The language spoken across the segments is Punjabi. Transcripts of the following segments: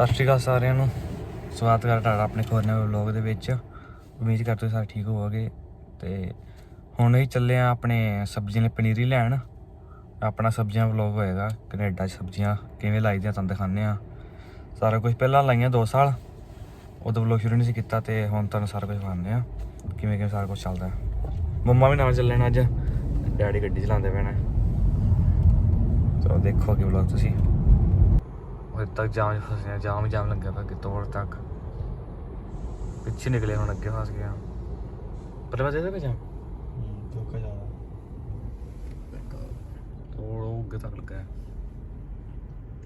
ਸਤਿ ਸ਼੍ਰੀ ਅਕਾਲ ਸਾਰਿਆਂ ਨੂੰ। ਸਵਾਗਤ ਹੈ ਤੁਹਾਡਾ ਆਪਣੇ ਇੱਕ ਹੋਰ ਵਲੌਗ ਦੇ ਵਿੱਚ। ਉਮੀਦ ਕਰਦੇ ਹਾਂ ਸਾਰੇ ਠੀਕ ਹੋਵੋਗੇ। ਤੇ ਹੁਣ ਹੀ ਚੱਲੇ ਆ ਆਪਣੇ ਸਬਜ਼ੀਆਂ ਲਈ ਪਨੀਰੀ ਲੈਣ। ਆਪਣਾ ਸਬਜ਼ੀਆਂ ਵਲੌਗ ਹੋਏਗਾ, ਕੈਨੇਡਾ 'ਚ ਸਬਜ਼ੀਆਂ। ਕਿਵੇਂ ਲਾਈਦੀਆਂ ਤੁਹਾਨੂੰ ਦਿਖਾਉਂਦੇ ਆ ਸਾਰਾ ਕੁਝ ਪਹਿਲਾਂ ਲਾਈਆਂ 2 ਸਾਲ। ਉਦੋਂ ਵਲੌਗ ਸ਼ੁਰੂ ਨਹੀਂ ਸੀ ਕੀਤਾ ਤੇ ਹੁਣ ਤੁਹਾਨੂੰ ਸਾਰਾ ਕੁਝ ਦਿਖਾਉਂਦੇ ਆ ਕਿਵੇਂ ਕਿਵੇਂ ਸਾਰਾ ਕੁਝ ਚੱਲਦਾ। ਮੰਮਾ ਵੀ ਨਾਲ ਚੱਲੇ ਨੇ ਅੱਜ। ਡੈਡੀ ਗੱਡੀ ਚਲਾਉਂਦੇ ਪਏ ਚਲੋ ਦੇਖੋ ਅੱਗੇ ਵਲੌਗ ਤੁਸੀਂ। ਉਰੇ ਤੱਕ ਜਾਮ 'ਚ ਫਸੇ ਆ ਜਾਮ ਹੀ ਜਾਮ ਲੱਗਿਆ ਪਿਆ ਕਿਤੋਂ ਤੱਕ। ਪਿੱਛੇ ਨਿਕਲੇ ਹੁਣ ਅੱਗੇ ਫਸ ਗਿਆ। ਪਰ ਵਜੇ ਤੇ ਜਾਮ? ਧੋਖਾ ਜਾਣਾ ਥੋੜਾ ਉਹ ਅੱਗੇ ਤੱਕ ਲੱਗਾ। ਹੈ।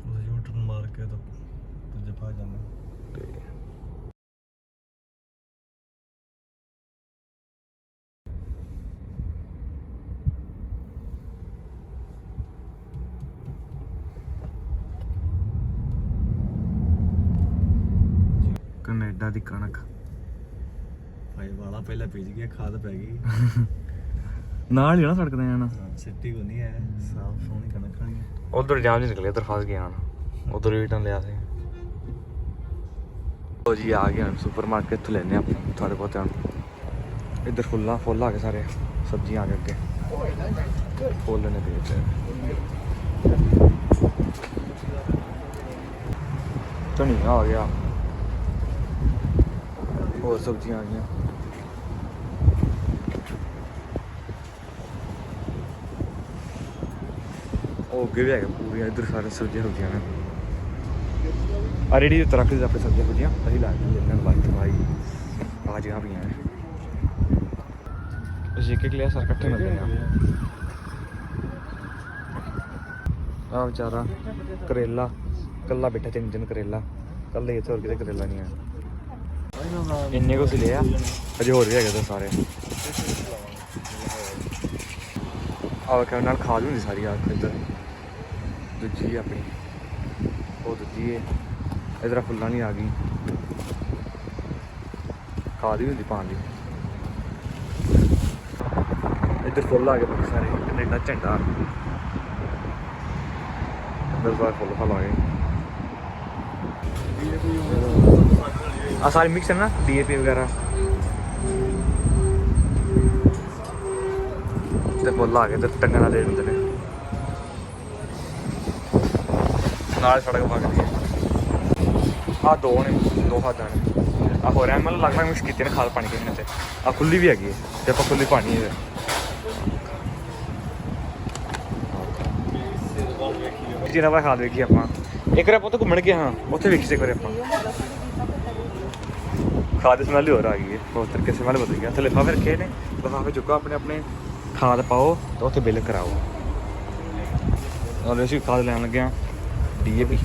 ਉਹ ਯੂਟਰਨ ਮਾਰ ਕੇ ਤਾਂ ਦੂਜੇ ਪਾ ਜਾਂਦੇ ਤੇ ਕੈਨੇਡਾ ਦੀ ਕਣਕ। ਭਾਈ ਵਾਲਾ ਪਹਿਲਾਂ ਭੇਜ ਗਿਆ ਖਾਦ ਪੈ ਗਈ। ਨਾਲ ਹੀ ਨਾ ਸੜਕ ਤੇ ਜਾਣਾ। ਸਿੱਟੀ ਕੋ ਨਹੀਂ ਹੈ ਸਾਫ਼ ਸੋਹਣੀ ਕਣਕ ਖਾਣੀ ਹੈ। ਉਧਰ ਜਾਮ ਨਹੀਂ ਨਿਕਲੇ ਉਧਰ ਫਸ ਗਿਆ ਹੁਣ। ਉਧਰ ਰਿਟਰਨ ਲਿਆ ਸੀ। ਉਹ ਜੀ ਆ ਗਿਆ ਸੁਪਰਮਾਰਕਟ ਤੋਂ ਲੈਨੇ ਆਪਾਂ ਥੋੜੇ ਬਹੁਤੇ ਹੁਣ। ਇੱਧਰ ਫੁੱਲਾਂ ਫੁੱਲ ਆ ਗਏ ਸਾਰੇ ਸਬਜ਼ੀਆਂ ਆ ਗਏ ਅੱਗੇ। ਫੁੱਲ ਨੇ ਦੇ ਧਨੀਆ ਆ ਗਿਆ। ਹੋਰ ਸਬਜ਼ੀਆਂ ਆ ਗਈਆਂ। ਉਹ ਅੱਗੇ ਵੀ ਹੈਗੇ ਪੂਰੀਆਂ, ਇੱਧਰ ਸਾਰੇ ਸਬਜ਼ੀਆਂ ਸਬਜ਼ੀਆਂ ਨੇ। ਆ ਰੇੜੀ ਉੱਤੇ ਰੱਖ ਦੇ ਆਪਣੇ ਸਬਜ਼ੀਆਂ ਸਬਜ਼ੀਆਂ ਅਸੀਂ ਲਾ ਕੇ ਲੈਣੇ ਬਾਈ। ਭਾਈ ਆ ਜਗ੍ਹਾ ਪਈਆਂ ਨੇ ਅਸੀਂ ਇੱਕ ਇੱਕ ਲਿਆ, ਸਰ ਇਕੱਠੇ ਮਿਲਦੇ ਆ। ਆ ਵਿਚਾਰਾ ਕਰੇਲਾ, ਕੱਲਾ ਬੈਠਾ, ਤਿੰਨ ਦਿਨ ਕਰੇਲਾ। ਕੱਲੇ ਇੱਥੇ ਹੋਰ ਕਿਤੇ ਕਰੇਲਾ ਨਹੀਂ ਆ। ਇੰਨੇ ਕੁ ਲਿਆ ਅਜੇ ਹੋਰ ਵੀ ਹੈਗੇ ਤਾਂ ਸਾਰੇ। ਆਹ ਕਿ ਨਾਲ ਖਾਦ ਹੁੰਦੀ ਸਾਰੀ ਆ ਇੱਧਰ ਦੂਜੀ ਆਪਣੀ। ਉਹ ਦੂਜੀ ਹੈ ਇਧਰ ਫੁੱਲਾਂ ਨਹੀਂ ਆ ਗਈ ਖਾਦ ਵੀ ਹੁੰਦੀ ਪਾਣ ਦੀ। ਇੱਧਰ ਫੁੱਲ ਆ ਗਏ ਬਾਕੀ ਸਾਰੇ। ਕੈਨੇਡਾ ਝੰਡਾ। ਇੱਧਰ ਸਾਰੇ ਫੁੱਲ ਫਲ ਆ ਗਏ। ਆ ਸਾਰੇ ਮਿਕਸ ਹੈ ਨਾ ਡੀਏਪੀ ਵਗੈਰਾ। ਤੇ ਫੁੱਲ ਆ ਗਏ ਤੇ ਟੰਗਣ ਵਾਲੇ ਹੁੰਦੇ ਨੇ। ਨਾਲ ਸੜਕ ਵਗਦੀ ਹੈ। ਆ ਦੋ ਨੇ, ਦੋ ਖਾਦਾਂ ਨੇ। ਆ ਹੋ ਰਿਹਾ ਮੈਨੂੰ ਲੱਗਦਾ ਮੁਸ਼ਕਿਲ ਕੀਤੇ ਨੇ ਖਾਲ ਪਾਣੀ ਕਿਸੇ ਨੇ ਤੇ। ਆ ਖੁੱਲੀ ਵੀ ਹੈਗੀ ਹੈ, ਤੇ ਆਪਾਂ ਖੁੱਲੀ ਪਾਣੀ ਹੈ। ਜਿਹਨਾਂ ਵਾ ਖਾਦ ਵੇਖੀ ਆਪਾਂ। ਇੱਕ ਵਾਰ ਆਪਾਂ ਉੱਥੇ ਘੁੰਮਣ ਗਏ, ਹਾਂ। ਉੱਥੇ ਵੇਖੀ ਸੀ ਇੱਕ ਵਾਰ ਆਪਾਂ। ਖਾਦ ਦੀ ਸਮੈਲ ਹੀ ਹੋਰ ਆ ਗਈ ਹੈ। ਬਹੁਤ ਤਰੀਕੇ ਸਮੈਲ ਬਦਲ ਗਿਆ ਥੱਲੇ ਲਿਫਾਫੇ ਰੱਖੇ ਨੇ। ਲਿਫਾਫੇ ਚੁੱਕੋ ਆਪਣੇ ਆਪਣੇ ਖਾਦ ਪਾਓ ਤੇ ਉੱਥੇ ਬਿੱਲ ਕਰਾਓ। ਔਰ ਅਸੀਂ ਖਾਦ ਲੈਣ ਲੱਗੇ ਆ ਡੀਏਪੀ।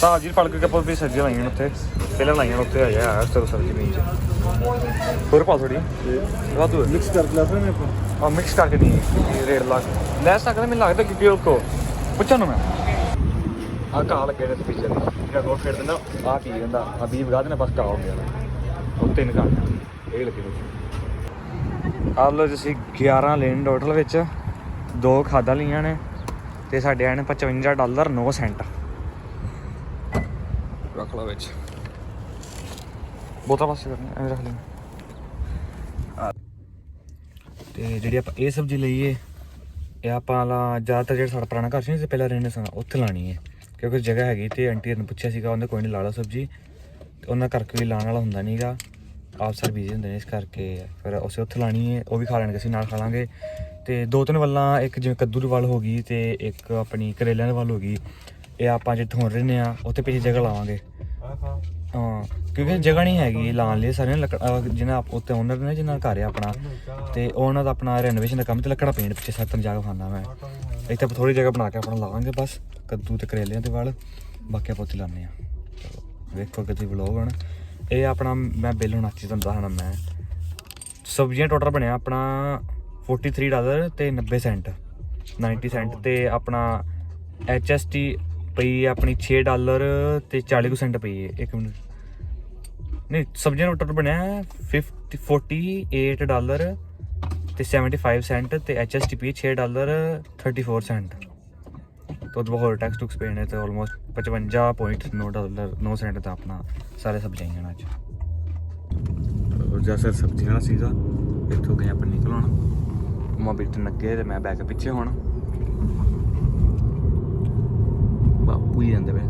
ਤਾਂ ਜੀ ਫੜ ਕੇ ਆਪਾਂ ਵੀ ਸਬਜ਼ੀਆਂ ਲਾਈਆਂ ਉੱਥੇ। ਪਹਿਲਾਂ ਲਾਈਆਂ ਉੱਥੇ ਆ ਸਰ ਸਬਜ਼ੀ ਜ਼ਮੀਨ 'ਚ ਹੋਰ ਪਾ ਥੋੜੀ ਵਾਧੂ ਮਿਕਸ ਕਰ ਲਿਆ ਫਿਰ ਮੈਂ ਆਪਾਂ। ਆ ਮਿਕਸ ਕਰਕੇ ਨਹੀਂ ਰੇਡ ਲਾ ਕੇ। ਲੈ ਸਕਦਾ ਮੈਨੂੰ ਲੱਗਦਾ ਕਿਉਂਕਿ ਉਹ ਕੋ ਪੁੱਛਾਂ ਨੂੰ ਮੈਂ। ਆ ਕਾ ਲੱਗੇ ਨੇ ਪਿੱਛੇ। ਉਹ ਤਿੰਨ ਇਹ ਲੱਗੇ ਵਿੱਚ ਆ ਲੋ ਤੁਸੀਂ 11 ਲੈਣ ਟੋਟਲ ਵਿੱਚ। ਦੋ ਖਾਦਾਂ ਲਈਆਂ ਨੇ ਤੇ ਸਾਡੇ ਆਏ ਨੇ 55 ਡਾਲਰ 9 ਸੈਂਟ। ਰੱਖ ਲਾ ਵਿੱਚ। ਬੋਤਲ ਪਾਸੇ ਕਰਨੀ ਐਵੇਂ ਰੱਖ ਲਈ ਤੇ ਜਿਹੜੀ ਆਪਾਂ ਇਹ ਸਬਜ਼ੀ ਲਈ ਏ ਇਹ ਆਪਾਂ ਲਾ ਜ਼ਿਆਦਾਤਰ ਜਿਹੜਾ ਸਾਡਾ ਪੁਰਾਣਾ ਘਰ ਸੀ ਨਾ ਪਹਿਲਾਂ ਰਹਿੰਦੇ ਸਨ ਉੱਥੇ ਲਾਣੀ ਹੈ ਕਿਉਂਕਿ ਜਗ੍ਹਾ ਹੈਗੀ ਤੇ ਆਂਟੀ ਨੇ ਪੁੱਛਿਆ ਸੀਗਾ, ਉਹਨੇ ਕੋਈ ਨਹੀਂ ਲਾ ਲਾ ਸਬਜ਼ੀ। ਤੇ ਉਹਨਾਂ ਕਰਕੇ ਵੀ ਲਾਣ ਵਾਲਾ ਹੁੰਦਾ ਨਹੀਂਗਾ ਆਪ ਸਰ ਬੀਜੀ ਹੁੰਦੇ ਨੇ ਇਸ ਕਰਕੇ। ਫਿਰ ਉਸੇ ਉੱਥੇ ਲਾਣੀ ਹੈ ਉਹ ਵੀ ਖਾ ਲੈਣਗੇ, ਅਸੀਂ ਨਾਲ ਖਾ ਲਾਂਗੇ। ਤੇ ਦੋ ਤਿੰਨ ਵੱਲਾਂ, ਇੱਕ ਜਿਵੇਂ ਕੱਦੂ ਦੀ ਵੱਲ ਹੋ ਗਈ ਤੇ ਇੱਕ ਆਪਣੀ ਕਰੇਲਿਆਂ ਦੀ ਵੱਲ ਹੋ ਗਈ। ਇਹ ਆਪਾਂ ਜਿੱਥੇ ਹੁਣ ਰਹਿੰਦੇ ਆ, ਉੱਥੇ ਪਿੱਛੇ ਜਗ੍ਹਾ ਲਾਵਾਂਗੇ। ਹਾਂ, ਕਿਉਂਕਿ ਜਗ੍ਹਾ ਨਹੀਂ ਹੈਗੀ ਲਾਣ ਲਈ ਸਾਰੇ ਲੱਕੜ ਜਿਹਨਾਂ ਆਪ ਉੱਤੇ ਓਨਰ ਨੇ ਜਿਹਨਾਂ ਦਾ ਘਰ ਆ ਆਪਣਾ। ਤੇ ਉਹਨਾਂ ਦਾ ਆਪਣਾ ਰੈਨੋਵੇਸ਼ਨ ਦਾ ਕੰਮ ਤੇ ਲੱਕੜਾ ਪੇਂਟ ਪਿੱਛੇ ਸੱਤਨ ਜਾ ਕੇ ਖਾਂਦਾ ਮੈਂ। ਇੱਥੇ ਆਪਾਂ ਥੋੜੀ ਜਗ੍ਹਾ ਬਣਾ ਕੇ ਆਪਣਾ ਲਾਵਾਂਗੇ ਬਸ ਕੱਦੂ ਤੇ ਕਰੇਲਿਆਂ ਦੇ ਵਾਲ ਬਾਕੀ ਆਪਾਂ ਉੱਥੇ ਲਾਉਂਦੇ ਆ ਚਲੋ ਵੇਖੋ ਕਿਤੇ ਵਲੋਗ ਹੁਣ ਇਹ ਆਪਣਾ ਮੈਂ ਬਿੱਲ ਹੁਣ ਅੱਛੀ ਤੁਹਾਨੂੰ ਦੱਸਣਾ ਮੈਂ। ਸਬਜ਼ੀਆਂ ਟੋਟਲ ਬਣਿਆ ਆਪਣਾ 43 ਡਾਲਰ ਤੇ 90 ਸੈਂਟ 90 ਸੈਂਟ ਤੇ ਆਪਣਾ HST ਪਈ ਹੈ ਆਪਣੀ 6 ਡਾਲਰ ਤੇ 40 ਕੁ ਸੈਂਟ ਪਈ ਹੈ। ਇੱਕ ਮਿੰਟ। ਨਹੀਂ ਸਬਜ਼ੀਆਂ ਦਾ ਟੋਟਲ ਬਣਿਆ ਹੈ 50 48 ਡਾਲਰ ਤੇ 75 ਸੈਂਟ ਤੇ HST ਪਈ 6 ਡਾਲਰ 34 ਸੈਂਟ ਤੇ ਤੋਂ ਹੋਰ ਟੈਕਸ ਟੁਕਸ ਪੇ ਨੇ ਤੇ ਆਲਮੋਸਟ 55.9 ਡਾਲਰ 9 ਸੈਂਟ ਦਾ ਆਪਣਾ ਸਾਰੇ ਸਬਜ਼ੀਆਂ ਆਈਆਂ ਅੱਜ। ਔਰ ਜੈਸੇ ਸਬਜ਼ੀਆਂ ਵਾਲਾ ਸੀਗਾ ਇੱਥੋਂ ਗਏ ਆਪਾਂ ਨਿਕਲ ਆਉਣਾ? ਮਾ ਬਿੱਟ ਨੱਗੇ ਤੇ ਮੈਂ ਬੈਗ ਪਿੱਛੇ ਹੁਣ। ਬਾਪੂ ਹੀ ਜਾਂਦੇ ਵੇ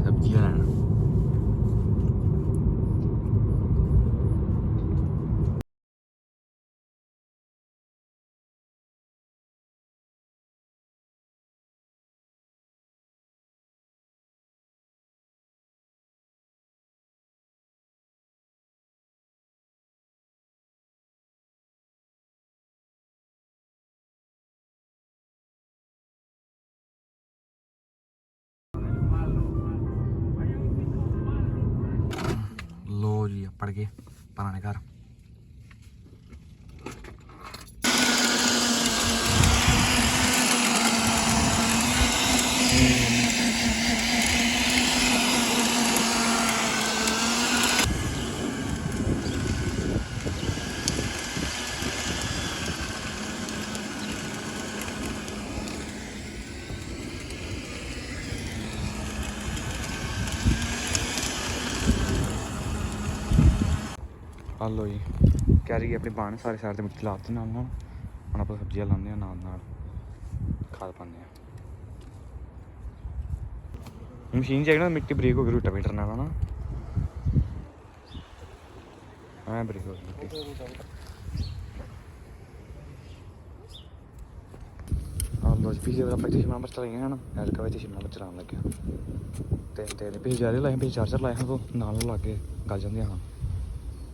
ਸਬਜ਼ੀਆਂ ਲੈਣ ਲੋ ਜੀ ਆ ਲੋ ਜੀ ਕੈਰੀ ਆਪਣੇ ਬਾਣ ਸਾਰੇ ਸਾਰੇ ਤੇ ਮਿੱਟੀ ਲਾਤੀ ਨਾਲ ਨਾਲ। ਹੁਣ ਆਪਾਂ ਸਬਜ਼ੀਆਂ ਲਾਉਂਦੇ ਆ ਨਾਲ ਨਾਲ। ਖਾਦ ਪਾਉਂਦੇ ਆ ਮਸ਼ੀਨ ਚਾਹੀਦਾ ਮਿੱਟੀ ਬਰੀਕ ਹੋ ਗਈ ਰੂਟਾਵੇਟਰ ਨਾਲ ਨਾ ਐ ਬਰੀਕ ਹੋ ਗਈ ਆ ਲੋ ਜੀ, ਪਿਛਲੇ ਵਾਰ ਆਪਾਂ ਇੱਥੇ ਸ਼ਿਮਲਾ ਮਿਰਚ ਲਾਈਆਂ ਹਨ ਐਲਕਾ ਵਿੱਚ ਸ਼ਿਮਲਾ ਮਿਰਚ ਲਾਉਣ ਲੱਗਿਆ। ਤੇ ਤੇ ਪਿਛਲੇ ਜਾਰੇ ਲਾਏ, ਪਿਛਲੇ ਚਾਰ ਚਾਰ ਲਾਏ ਹਨ ਤੋਂ ਨਾਲ ਨਾਲ ਲਾ ਕੇ ਗਲ ਜਾਂਦੇ ਹਨ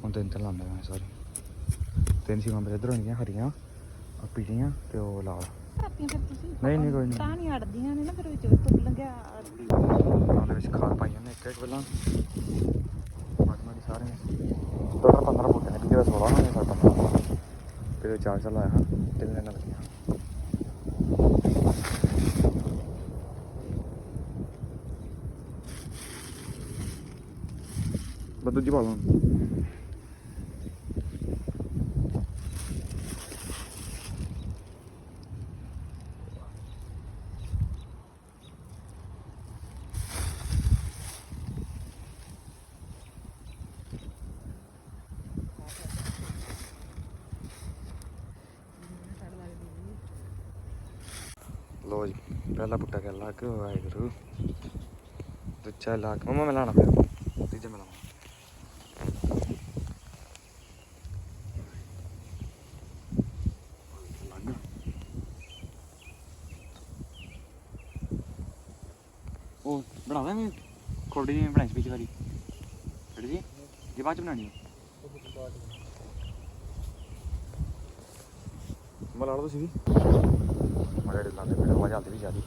ਹੁਣ ਤਿੰਨ ਤਿੰਨ ਲਾਉਂਦੇ ਮੈਂ ਸਾਰੇ ਤਿੰਨ ਸੀ ਮੇਰੇ ਇਧਰ ਹੋਣਗੀਆਂ ਹਰੀਆਂ ਆ ਪੀਲੀਆਂ ਤੇ ਉਹ ਲਾਲ ਨਹੀਂ, ਨਹੀਂ, ਕੋਈ ਨਹੀਂ। ਤਾਂ ਨਹੀਂ ਅੜਦੀਆਂ ਨੇ ਨਾ ਫਿਰ ਵਿੱਚ ਧੁੱਪ ਲੱਗਿਆ ਉਹਦੇ ਵਿੱਚ ਖਾਦ ਪਾਈ ਜਾਂਦੇ ਇੱਕ ਇੱਕ ਪਹਿਲਾਂ ਮਾੜੀ ਮਾੜੀ ਸਾਰੇ ਟੋਟਲ 15 ਬੂਟੇ ਨੇ ਪਿਛਲੇ 16 ਹੋਣੇ ਸਾਡਾ ਫਿਰ ਚਾਰ ਚਾਰ ਲਾਇਆ ਹਾਂ ਤਿੰਨ ਦਿਨ ਲੱਗੀਆਂ ਬਸ ਦੂਜੀ ਪਾ ਲਵਾਂ ਲੋ ਜੀ ਪਹਿਲਾ ਬੁੱਟਾ ਕਰ ਲਾ ਕੇ ਵਾਹਿਗੁਰੂ। ਦੂਜਾ ਲਾ ਕੇ ਮਮਾ ਮੈਂ ਲਾਣਾ ਪਿਆ ਤੀਜਾ ਮੈਂ ਲਾਉਣਾ ਲੱਗ ਉਹ ਬਣਾ ਦਾਂਗੇ ਖੋੜੀ ਜੀ ਬਣਾਈ ਸੀ ਪਿਛਲੀ ਵਾਰੀ ਕਿਹੜੀ ਜੀ ਇਹ ਬਾਅਦ ਚ ਬਣਾਣੀ ਹੈ ਮੈਂ ਲਾ ਲਓ ਤੁਸੀਂ ਵੀ। ਮੜੇ ਲਾਉਂਦੇ ਪਏ ਆਵਾਜ਼ ਆਉਂਦੀ ਵੀ ਜਿਆਦੀ।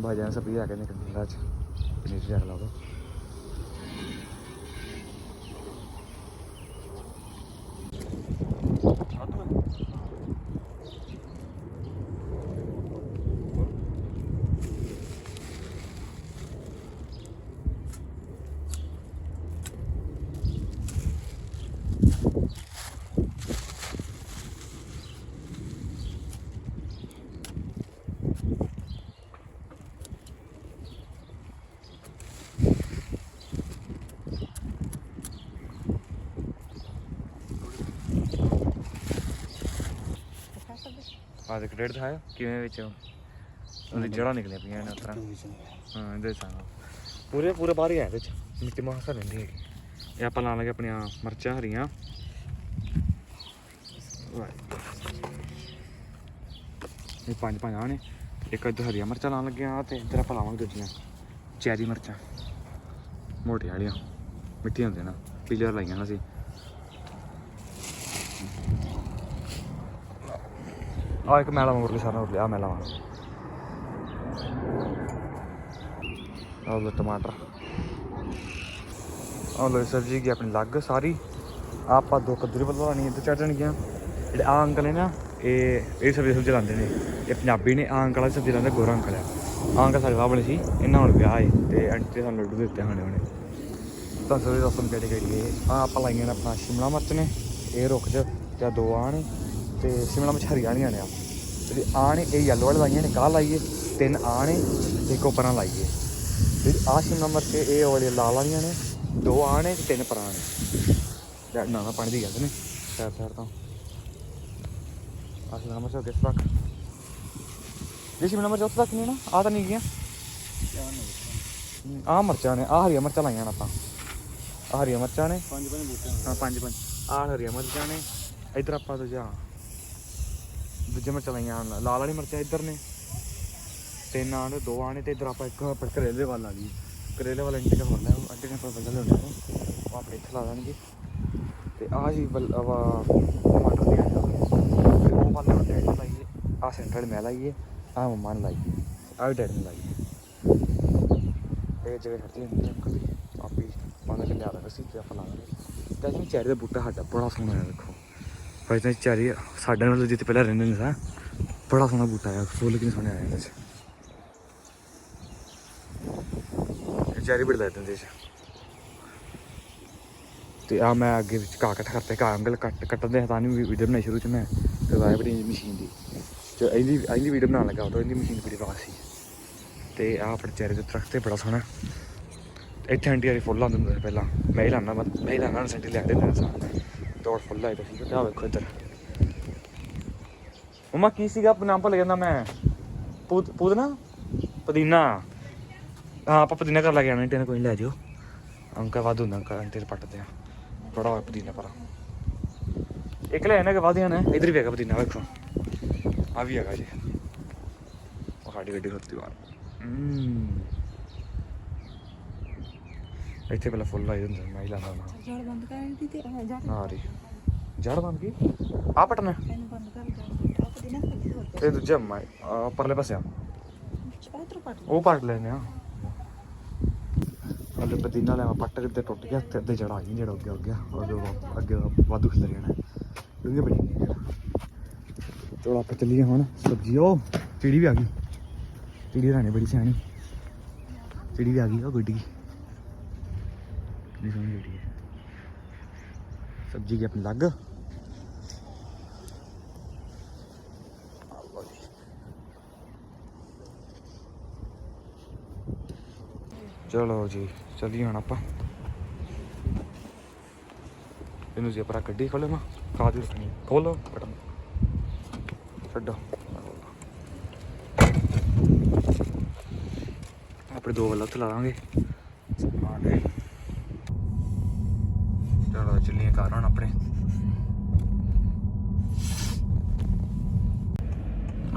ਭਾਜਨ ਸਭ ਆ ਕੇ ਨਿਕਲ ਰਾਜ ਪਨੀਰ ਜਾ ਲਾ ਦੋ ਆ ਦੇਖ ਰੇਡ ਦਿਖਾਇਆ ਕਿਵੇਂ ਵਿੱਚ ਉਹਦੀ ਜੜਾਂ ਨਿਕਲੀਆਂ ਪਈਆਂ ਨੇ ਉਤਰਾ ਹਾਂ। ਇਹਦੇ ਸਾਹ ਪੂਰੇ ਪੂਰੇ ਬਾਹਰ ਹੀ ਆ ਇਹਦੇ ਚ ਮਿੱਟੀ ਮਾਸਾ ਰਹਿੰਦੀ ਹੈਗੀ। ਇਹ ਆਪਾਂ ਲਾਣ ਲੱਗੇ ਆਪਣੀਆਂ ਮਰਚਾਂ ਹਰੀਆਂ। ਇਹ ਪੰਜ ਪੰਜ ਆ ਨੇ। ਇੱਕ ਇੱਧਰ ਹਰੀਆਂ ਮਰਚਾਂ ਲਾਣ ਲੱਗੇ ਆ ਤੇ ਇੱਧਰ ਆਪਾਂ ਲਾਵਾਂਗੇ ਦੂਜੀਆਂ। ਚੈਰੀ ਮਰਚਾਂ। ਮੋਟੀਆਂ ਵਾਲੀਆਂ। ਮਿੱਟੀ ਹੁੰਦੇ ਨਾ। ਪਿਛਲੀ ਵਾਰ ਲਾਈਆਂ ਨਾ ਸੀ ਆ ਇੱਕ ਮੈਲਾ ਮੋਰ ਲਈ ਸਾਰਾ ਲਿਆ ਮੈਲਾ ਆਹ ਟਮਾਟਰ ਆਹ ਲੋ ਸਬਜ਼ੀ ਕੀ ਆਪਣੀ ਲੱਗ ਸਾਰੀ ਆਪਾਂ ਦੋ ਕੱਦੂ ਬਲਵਾਣੀ ਇੱਧਰ ਚੜ ਜਾਣਗੀਆਂ ਜਿਹੜੇ ਆ ਅੰਕਲ ਨੇ ਨਾ ਇਹ ਇਹ ਸਬਜ਼ੀ ਸਬਜ਼ੀ ਲਾਉਂਦੇ ਨੇ ਇਹ ਪੰਜਾਬੀ ਨੇ ਆ ਅੰਕਲ ਵਾਲੀ ਸਬਜ਼ੀ ਲਾਉਂਦੇ ਗੋਰਾ ਅੰਕਲ ਆ ਆਹ ਅੰਕਲ ਸਾਡੇ ਵਾਲੇ ਸੀ ਇਹਨਾਂ ਹੁਣ ਵਿਆਹ ਹੈ ਤੇ ਆਂਟੀ ਸਾਨੂੰ ਲੱਡੂ ਦਿੱਤੇ ਹੋਣੇ ਉਹਨੇ ਤਾਂ ਸਵੇਰੇ ਦੱਸਣ ਕਿਹੜੀ ਕਿਹੜੀ ਇਹ ਆ ਆਪਾਂ ਲਾਈਆਂ ਨੇ ਆਪਣਾ ਸ਼ਿਮਲਾ ਮਿਰਚ ਨੇ ਇਹ ਰੁੱਖ ਚ ਜਾਂ ਦੋ ਆ ਨੇ ਤੇ ਸ਼ਿਮਲਾ ਮਿਰਚ ਹਰੀਆਂ ਨੇ ਆ। ਜਿਹੜੀ ਆਹ ਨੇ ਇਹ ਯੈਲੋ ਵਾਲੇ ਲਾਈਆਂ ਨੇ ਗਾਹ ਲਾਈਏ? ਤਿੰਨ ਤੇ ਇੱਕ ਉੱਪਰਾਂ ਲਾਈਏ। ਤੇ ਆਹ ਸ਼ਿਮਲਾ ਮਿਰਚ ਇਹ ਵਾਲੇ ਲਾਲ ਵਾਲੀਆਂ ਨੇ ਦੋ ਨੇ ਤੇ ਤਿੰਨ ਪਰਾਂ ਨੇ ਨਾ ਨਾ ਪਾਣੀ ਦੀ ਗੱਲ ਨੇ ਸਾਈਡ ਸਾਈਡ ਤੋਂ। ਆਹ ਸ਼ਿਮਲਾ ਮਿਰਚ ਹੋ ਕਿਸ ਤੱਕ ਇਹ ਸ਼ਿਮਲਾ ਮਿਰਚ ਉੱਥੇ ਤੱਕ ਨਹੀਂ ਨਾ? ਆਹ ਤਾਂ ਨਹੀਂ ਗਿਆ ਆਹ ਮਿਰਚਾਂ ਨੇ ਆਹ ਹਰੀਆਂ ਮਿਰਚਾਂ ਲਾਈਆਂ ਨੇ ਆਪਾਂ। ਆਹ ਹਰੀਆਂ ਮਿਰਚਾਂ ਨੇ। ਪੰਜ ਪੰਜ ਬੂਟੇ ਹਾਂ ਪੰਜ ਪੰਜ। ਆਹ ਹਰੀਆਂ ਮਿਰਚਾਂ ਨੇ। ਇੱਧਰ ਆਪਾਂ ਦੂਜਾ ਦੂਜੇ ਮਿਰਚਾਂ ਲਾਈਆਂ ਹਨ। ਲਾਲ ਵਾਲੀ ਮਿਰਚਾਂ ਇੱਧਰ ਨੇ। ਤਿੰਨ ਆਣ ਦੋ ਆਣੇ ਤੇ ਇੱਧਰ ਆਪਾਂ ਇੱਕ ਆਪਾਂ ਕਰੇਲੇ ਵੱਲ ਲਾ ਲਈ ਕਰੇਲੇ ਵਾਲਾ ਇੰਟੀਕਾ ਹੋ ਲਿਆ। ਅੱਡੇ ਨੇ ਆਪਾਂ ਬੰਦਾ ਲਿਆਉਣਾ ਉਹ ਆਪਣੇ ਇੱਥੇ ਲਾ ਦੇਣਗੇ। ਤੇ ਆਹ ਜੀ ਬਲ ਟਮਾਟਰ ਦੀ ਤੇ ਉਹ ਵਾਲੇ ਨੂੰ ਡੈਡ ਲਾਈਏ। ਆਹ ਸੈਂਟਰਲ ਮੈਂ ਲਾਈਏ। ਆਹ ਮਮਾ ਨੇ ਲਾਈਏ। ਆਹ ਵੀ ਡੈਡ ਨੇ ਲਾਈਏ। ਇਹ ਜਗ੍ਹਾ ਛੱਡਤੀ ਹੁੰਦੀ ਹੈ ਅੰਕਲ ਆਪੀ ਪਾਣਾ ਕੇ ਲਿਆ ਦਾਂਗੇ ਸੀ ਤੇ ਆਪਾਂ ਲਾ ਦਾਂਗੇ ਤੇ ਅਸੀਂ ਚੈਰੀ ਦਾ ਬੂਟਾ ਸਾਡਾ ਬੜਾ ਸੋਹਣਾ ਹੈ, ਦੇਖੋ। ਭਾਈ ਤਾਂ ਚੈਰੀ ਸਾਡੇ ਨਾਲ ਜਿੱਥੇ ਪਹਿਲਾਂ ਰਹਿੰਦੇ ਨੇ ਸਾਂ, ਬੜਾ ਸੋਹਣਾ ਬੂਟਾ ਹੈ ਫੁੱਲ ਕਿੰਨੇ ਸੋਹਣੇ ਆਏ ਇਹਦੇ ਇਹ ਚੈਰੀ ਬੜੇ ਲੈ ਨੇ ਇਹਦੇ ਤੇ ਆ ਮੈਂ ਅੱਗੇ ਵਿੱਚ ਕਾ ਕੱਟ ਕਰਤੇ ਕਾ ਅੰਗਲ ਕੱਟ ਕੱਟਣ ਦੇ ਨਹੀਂ ਵੀਡੀਓ ਬਣਾਈ ਸ਼ੁਰੂ ਚ ਮੈਂ ਕਰਵਾਇਆ ਬੜੀ ਮਸ਼ੀਨ ਦੀ। ਤੇ ਇਹਦੀ ਇਹਦੀ ਵੀਡੀਓ ਬਣਾਉਣ ਲੱਗਾ ਉਦੋਂ, ਇਹਦੀ ਮਸ਼ੀਨ ਦੀ ਵੀਡੀਓ ਸੀ। ਤੇ ਆ ਆਪਣੇ ਚਿਹਰੇ ਦੇ ਦਰਖਤ ਤੇ ਬੜਾ ਸੋਹਣਾ। ਇੱਥੇ ਐਂਟੀ ਵਾਲੀ ਫੁੱਲ ਲਾਉਂਦੇ ਹੁੰਦੇ ਪਹਿਲਾਂ। ਮੈਂ ਹੀ ਲਾਣਾ ਮੈਂ ਹੀ ਲਾਣਾ ਸੈਂਟੀ ਲਿਆ ਕੇ ਦਿੰਦਾ ਸਾਂ। ਦੌੜ ਫੁੱਲ ਲਾਈ ਸੀ ਤੇ ਆ ਵੇਖੋ ਇੱਧਰ। ਮਮਾ ਕੀ ਸੀਗਾ? ਨਾਮ ਭੁੱਲ ਜਾਂਦਾ ਮੈਂ। ਪੂਤ ਪੂਦਨਾ ਪੁਦੀਨਾ। ਹਾਂ ਆਪਾਂ ਪੁਦੀਨਾ ਕਰ ਲਾ ਕੇ ਆਣਾ ਇੰਟੇ ਕੋਈ ਨੀ ਲੈ ਜਿਓ ਅੰਕਾ ਵਾਧੂ ਹੁੰਦਾ ਅੰਕਾ ਇੰਟੇ ਪੱਟਦੇ ਆ। ਥੋੜਾ ਹੋਇਆ ਪੁਦੀਨਾ ਪਰ ਇੱਕ ਲੈ ਨਾ ਕਿ ਵਾਧੀਆਂ ਨੇ ਇਧਰ ਵੀ ਹੈਗਾ ਪੁਦੀਨਾ ਵੇਖੋ। ਆ ਵੀ ਹੈਗਾ ਜੀ। ਉਹ ਸਾਡੀ ਗੱਡੀ ਖੁੱਤੀ ਵਾਰ ਇੱਥੇ ਪਹਿਲਾਂ ਫੁੱਲ ਲਾਈ ਹੁੰਦੇ ਮੈਂ ਹੀ ਲਾਉਂਦਾ ਨਾ ਜੜ ਬੰਦ ਕਰ ਦਿੱਤੀ ਤੇ ਜੜ ਆ ਰਹੀ। ਜੜ ਬਣ ਗਈ। ਆ ਪਟਨਾ ਇਹਨੂੰ ਬੰਦ ਕਰ ਜੜ ਆਪ ਦੇ ਨਾ ਕਦੀ ਹੋਰ ਇਹ ਦੂਜਾ ਮੈਂ ਪਰਲੇ ਪਾਸੇ ਆ। ਚਾਹ ਪਟ ਉਹ ਪੱਟ ਲੈਨੇ ਆ। ਅੱਲੇ ਪਤੀਨਾ ਲੈ ਪੱਟ ਕੇ ਤੇ ਟੁੱਟ ਗਿਆ ਤੇ ਅੱਧੇ ਜੜ ਆ ਗਈ ਜਿਹੜਾ ਅੱਗੇ ਅੱਗੇ ਅੱਗੇ ਅੱਗੇ ਵਾਧੂ ਖਿਲ ਜਾਣਾ ਡੂੰਘੇ ਬੜੀ ਚਲੋ ਆਪਾਂ ਚੱਲੀਏ ਹੁਣ। ਸਬਜ਼ੀ ਉਹ ਚਿੜੀ ਵੀ ਆ ਗਈ। ਚਿੜੀ ਰਾਣੀ ਬੜੀ ਸਿਆਣੀ। ਚਿੜੀ ਵੀ ਆ ਗਈ ਉਹ ਗੁੱਡੀ ਕਿੰਨੀ ਸੋਹਣੀ ਜਿਹੜੀ ਹੈ। ਸਬਜ਼ੀ ਕੀ ਆਪਣੀ ਲੱਗ? ਚਲੋ ਜੀ, ਚੱਲੀਏ ਹੁਣ ਆਪਾਂ। ਇਹਨੂੰ ਜੀ ਆਪਣਾ ਗੱਡੀ ਖੋਲੇ ਮਾ ਕਾਦੀ ਰੱਖਣੀ ਖੋਲੋ ਬਟਨ। ਛੱਡੋ। ਆਪਣੇ ਦੋ ਵੱਲ ਉੱਥੇ ਲਾ ਦਾਂਗੇ ਆ ਚਲੋ, ਚੱਲੀਏ ਘਰ ਹੁਣ ਆਪਣੇ।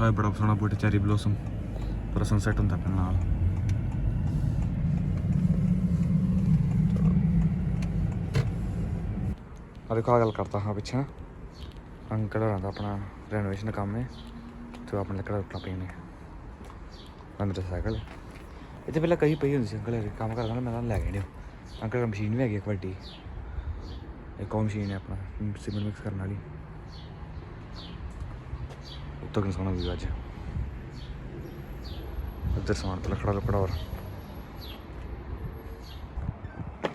ਆਏ ਬੜਾ ਸੋਹਣਾ ਬੂਟਾ ਚੈਰੀ ਬਲੋਸਮ। ਪਰ ਸਨਸੈਟ ਹੁੰਦਾ ਪਿਆ ਨਾਲ। ਆ ਦੇਖੋ, ਆਹ ਗੱਲ ਕਰਤਾ ਹਾਂ ਪਿੱਛੇ ਨਾ। ਅੰਕਲ ਹੋਰਾਂ ਦਾ ਆਪਣਾ ਰੈਨੋਵੇਸ਼ਨ ਕੰਮ ਹੈ। ਤੇ ਉਹ ਆਪਣੇ ਲੱਕੜਾਂ ਉੱਪਰ ਪਏ ਨੇ। ਮੈਂ ਸਾਈਕਲ। ਇੱਥੇ ਪਹਿਲਾਂ ਕਈ ਪਈ ਹੁੰਦੀ ਸੀ, ਅੰਕਲ ਇਹ ਕੰਮ ਕਰਦਾ ਮੈਂ ਤਾਂ ਲੈ ਗਏ ਨੇ ਅੰਕਲ ਦੀ ਮਸ਼ੀਨ ਵੀ ਹੈਗੀ ਇੱਕ ਵੱਡੀ। ਇੱਕ ਉਹ ਮਸ਼ੀਨ ਹੈ ਆਪਣਾ ਸੀਮੈਂਟ ਮਿਕਸ ਕਰਨ ਵਾਲੀ। ਉੱਤੋਂ ਕਿੰਨਾ ਸੋਹਣਾ ਵੀ ਅੱਜ। ਉੱਧਰ ਸਮਾਨ ਤੇ ਲੱਕੜਾ ਲੱਕੜਾ ਹੋਰ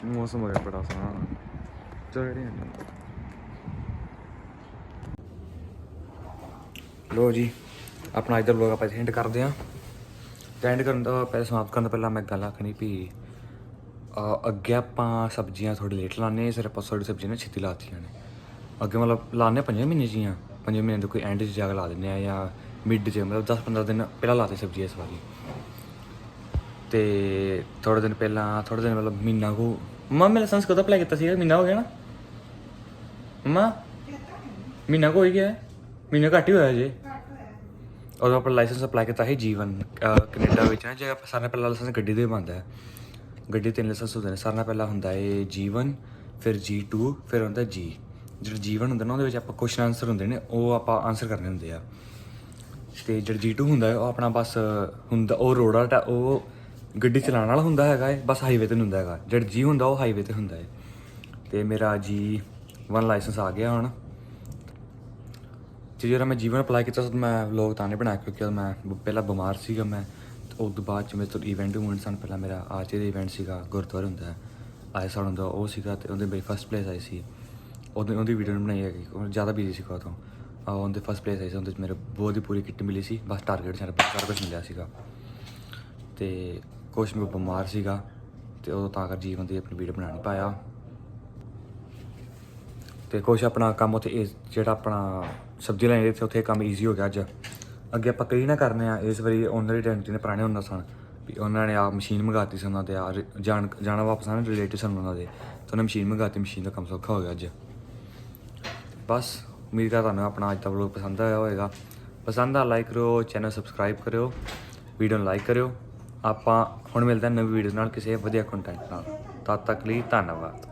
ਮੌਸਮ ਹੋ ਗਿਆ ਬੜਾ ਸੋਹਣਾ। ਲੋ ਜੀ, ਆਪਣਾ ਇਧਰ ਲੋਕ ਆਪਾਂ ਹਿੰਟ ਕਰਦੇ ਆ ਐਂਡ ਕਰਨ ਦਾ ਪਹਿਲਾਂ, ਸਮਾਪਤ ਕਰਨ ਤੋਂ ਪਹਿਲਾਂ ਮੈਂ ਗੱਲ ਆਖਣੀ ਵੀ ਅੱਗੇ ਆਪਾਂ ਸਬਜ਼ੀਆਂ ਥੋੜੀ ਲੇਟ ਲਾਣੇ ਸਿਰ ਆਪਾਂ ਥੋੜੀ ਸਬਜ਼ੀਆਂ ਨੇ ਛੇਤੀ ਲਾਤੀਆਂ ਨੇ। ਅੱਗੇ ਮਤਲਬ ਲਾਣੇ ਪੰਜਵੇਂ ਮਹੀਨੇ ਜੀਆਂ ਪੰਜਵੇਂ ਮਹੀਨੇ ਦੇ ਕੋਈ ਐਂਡ 'ਚ ਜਾ ਕੇ ਲਾ ਦਿੰਦੇ ਆ ਜਾਂ ਮਿਡ 'ਚ, ਮਤਲਬ 10-15 ਦਿਨ ਪਹਿਲਾਂ ਲਾਤੇ ਸਬਜ਼ੀ ਇਸ ਵਾਰੀ। ਤੇ ਥੋੜੇ ਦਿਨ ਪਹਿਲਾਂ ਥੋੜੇ ਦਿਨ ਮਤਲਬ ਮਹੀਨਾ ਕੋ, ਮਮਾ ਮੈਂ ਲਾਇਸੈਂਸ ਕਦੋਂ ਅਪਲਾਈ ਕੀਤਾ ਸੀਗਾ? ਮਹੀਨਾ ਹੋ ਗਿਆ ਨਾ? ਮਮਾ ਮਹੀਨਾ ਕੋ ਗਿਆ ਹੈ? ਮਹੀਨਾ ਘੱਟ ਹੀ ਹੋਇਆ ਜੇ। ਉਦੋਂ ਆਪਾਂ ਲਾਇਸੈਂਸ ਅਪਲਾਈ ਕੀਤਾ ਸੀ ਜੀਵਨ, ਅਹ, ਕੈਨੇਡਾ ਵਿੱਚ ਨਾ ਜੇ ਆਪਾਂ ਸਾਰਿਆਂ ਨਾਲ ਪਹਿਲਾਂ ਲਾਇਸੈਂਸ ਗੱਡੀ ਦੇ ਬਣਦਾ ਹੈ। ਗੱਡੀ ਤਿੰਨ ਲਾਇਸੈਂਸ ਹੁੰਦੇ ਨੇ, ਸਾਰਿਆਂ ਨਾਲ ਪਹਿਲਾਂ ਹੁੰਦਾ ਏ ਜੀਵਨ, ਫਿਰ G2 ਫਿਰ ਹੁੰਦਾ ਜੀ ਜਿਹੜਾ ਜੀਵਨ ਹੁੰਦਾ ਨਾ, ਉਹਦੇ ਵਿੱਚ ਆਪਾਂ ਕੁਐਸਚਨ ਆਨਸਰ ਹੁੰਦੇ ਨੇ, ਉਹ ਆਪਾਂ ਆਨਸਰ ਕਰਨੇ ਹੁੰਦੇ ਆ। ਤੇ ਜਿਹੜਾ G2 ਹੁੰਦਾ ਹੈ ਉਹ ਆਪਣਾ ਬਸ ਹੁੰਦਾ, ਉਹ ਰੋਡ ਵਾਲਾ ਟਾ- ਉਹ ਗੱਡੀ ਚਲਾਉਣ ਵਾਲਾ ਹੁੰਦਾ ਹੈਗਾ ਹੈ ਬਸ ਹਾਈਵੇ ਤੇ ਨਹੀਂ ਹੁੰਦਾ ਹੈਗਾ। ਜਿਹੜਾ G ਹੁੰਦਾ, ਉਹ ਹਾਈਵੇ ਤੇ ਹੁੰਦਾ ਹੈ ਤੇ ਮੇਰਾ ਵਨ ਲਾਇਸੈਂਸ ਆ ਗਿਆ ਹੁਣ। ਤੇ ਜਿਹੜਾ ਮੈਂ ਜੀਵਨ ਅਪਲਾਈ ਕੀਤਾ ਸੀ, ਮੈਂ ਵਲੌਗ ਤਾਂ ਨਹੀਂ ਬਣਾਇਆ ਕਿਉਂਕਿ ਉਦੋਂ ਮੈਂ ਪਹਿਲਾਂ ਬਿਮਾਰ ਸੀਗਾ ਮੈਂ। ਤੇ ਉਸ ਤੋਂ ਬਾਅਦ ਚ ਮੇਰੇ ਤੋਂ ਇਵੈਂਟ ਹੋਣ, ਸਨ ਪਹਿਲਾਂ ਮੇਰਾ ਆਚੇ ਦਾ ਇਵੈਂਟ ਸੀਗਾ, ਗੁਰਦੁਆਰੇ ਹੁੰਦਾ ਆਏ ਸਾਲ ਹੁੰਦਾ ਉਹ ਸੀਗਾ ਤੇ ਉਹਦੇ ਮੇਰੀ ਫਸਟ ਪਲੇਸ ਆਈ ਸੀ। ਉਹਦੀ ਉਹਦੀ ਵੀਡੀਓ ਨਹੀਂ ਬਣਾਈ ਹੈਗੀ, ਉਹ ਜ਼ਿਆਦਾ ਬਿਜ਼ੀ ਸੀਗਾ ਉਦੋਂ। ਉਹਦੇ ਫਸਟ ਪਲੇਸ ਆਈ ਸੀ, ਉਹਦੇ 'ਚ ਮੇਰੇ ਬਹੁਤ ਹੀ ਪੂਰੀ ਕਿੱਟ ਮਿਲੀ ਸੀ, ਬਸ ਟਾਰਗੇਟ ਸਾਰਾ ਸਾਰਾ ਕੁਝ ਮਿਲਿਆ ਸੀਗਾ। ਤੇ ਕੁਛ ਮੈਂ ਬਿਮਾਰ ਸੀਗਾ, ਤੇ ਉਦੋਂ ਤਾਂ ਕਰ ਜੀਵਨ ਦੀ ਆਪਣੀ ਵੀਡੀਓ ਬਣਾ ਨਹੀਂ ਪਾਇਆ। ਤੇ ਕੁਛ ਆਪਣਾ ਕੰਮ ਉੱਥੇ ਇਸ- ਜਿਹੜਾ ਆਪਣਾ ਸਬਜ਼ੀ ਲੈਣ ਤੇ ਉੱਥੇ ਕੰਮ ਈਜ਼ੀ ਹੋ ਗਿਆ ਅੱਜ। ਅੱਗੇ ਆਪਾਂ ਕਈ ਨਾ ਕਰਨੇ ਆ, ਇਸ ਵਾਰੀ ਉਹਨਾਂ ਦੀ ਟੈਂਟੀ ਨੇ ਪੁਰਾਣੇ ਹੁੰਦਾ ਸਨ। ਵੀ ਉਹਨਾਂ ਨੇ ਆ ਮਸ਼ੀਨ ਮੰਗਾਤੀ ਸੀ ਉਹਨਾਂ ਤੇ, ਆ ਜਾਣ, ਜਾਣਾ ਵਾਪਸ ਆਣਾ ਰਿਲੇਟਿਵ ਸਨ ਉਹਨਾਂ ਦੇ। ਤੇ ਉਹਨੇ ਮਸ਼ੀਨ ਮੰਗਾਤੀ ਮਸ਼ੀਨ ਦਾ ਕੰਮ ਸੌਖਾ ਹੋ ਗਿਆ ਅੱਜ। ਬਸ, ਉਮੀਦ ਕਰਦਾ ਤੁਹਾਨੂੰ ਆਪਣਾ ਅੱਜ ਦਾ ਵਲੋਗ ਪਸੰਦ ਆਇਆ ਹੋਵੇਗਾ। ਪਸੰਦ ਆ ਲਾਈਕ ਕਰੋ ਚੈਨਲ ਸਬਸਕ੍ਰਾਈਬ ਕਰਿਓ ਵੀਡੀਓ ਨੂੰ ਲਾਈਕ ਕਰਿਓ। ਆਪਾਂ ਹੁਣ ਮਿਲਦੇ ਹਾਂ ਨਵੀਂ ਵੀਡੀਓ ਨਾਲ ਕਿਸੇ ਵਧੀਆ ਕੰਟੈਂਟ ਨਾਲ। ਤਦ ਤੱਕ ਲਈ ਧੰਨਵਾਦ।